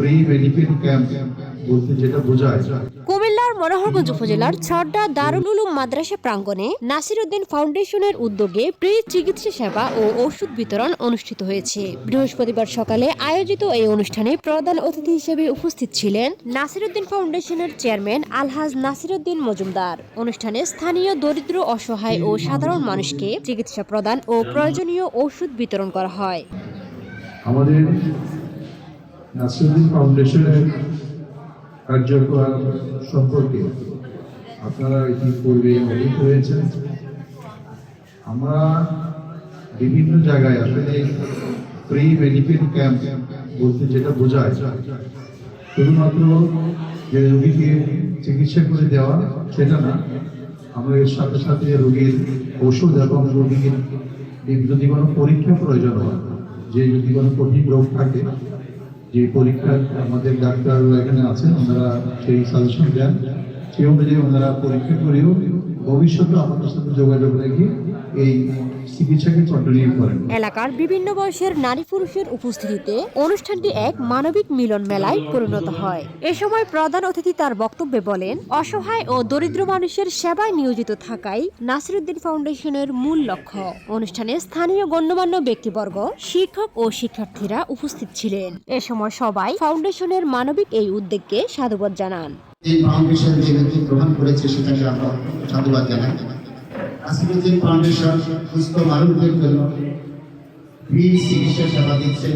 Free medical camp বলতে যেটা বোঝায়। কুমিল্লার মনোহরগঞ্জ উপজেলার ছড়ডা দারুল উলুম মাদ্রাসা প্রাঙ্গণে নাসিরউদ্দিন ফাউন্ডেশনের উদ্যোগে প্রি চিকিৎসা সেবা ও ওষুধ বিতরণ অনুষ্ঠিত হয়েছে। বৃহস্পতিবার সকালে আয়োজিত এই অনুষ্ঠানে প্রধান অতিথি হিসেবে উপস্থিত ছিলেন নাসিরউদ্দিন ফাউন্ডেশনের চেয়ারম্যান আলহাজ নাসিরউদ্দিন মজুমদার। অনুষ্ঠানে স্থানীয় দরিদ্র অসহায় ও সাধারণ মানুষকে চিকিৎসা প্রদান ও প্রয়োজনীয় ওষুধ বিতরণ করা হয়। আমাদের নাসিরুদ্দিন ফাউন্ডেশনের কার্যকলাপ সম্পর্কে আপনারা ইতিপূর্বে অবহিত হয়েছেন। আমরা বিভিন্ন জায়গায় আসলে প্রি মেডিকেল ক্যাম্প বলতে যেটা বোঝায়, শুধুমাত্র যে রোগীকে চিকিৎসা করে দেওয়া সেটা না, আমরা এর সাথে সাথে রোগীর ওষুধ এবং রোগীর যদি কোনো পরীক্ষা প্রয়োজন হয়, যে যদি কোনো কঠিন রোগ থাকে যে পরীক্ষা আমাদের ডাক্তাররা এখানে আছেন, ওনারা সেই সাজেশন দেন। সেই অনুযায়ী ওনারা পরীক্ষা করেও ভবিষ্যতে আমাদের সাথে যোগাযোগ রেখে এই চিকিৎসাকে কন্টিনিউ করেন। এলাকার বিভিন্ন বয়সের নারী পুরুষের উপস্থিতিতে অনুষ্ঠানটি এক মানবিক মিলন মেলায় পরিণত হয়। এ সময় প্রধান অতিথি তার বক্তব্যে বলেন, অসহায় ও দরিদ্র মানুষের সেবায় নিয়োজিত থাকাই নাসিরুদ্দিন ফাউন্ডেশনের মূল লক্ষ্য। অনুষ্ঠানে স্থানীয় গণ্যমান্য ব্যক্তিবর্গ, শিক্ষক ও শিক্ষার্থীরা উপস্থিত ছিলেন। এ সময় সবাই ফাউন্ডেশনের মানবিক এই উদ্যোগকে সাধুবাদ জানান। এই ফাউন্ডেশন যে ব্যক্তি গ্রহণ করেছে সেটাকে আমরা সাধুবাদ জানাই। আসিরুদ্দিন ফাউন্ডেশন সুস্থ মানুষদের জন্য ফ্রি চিকিৎসা সেবা দিচ্ছে।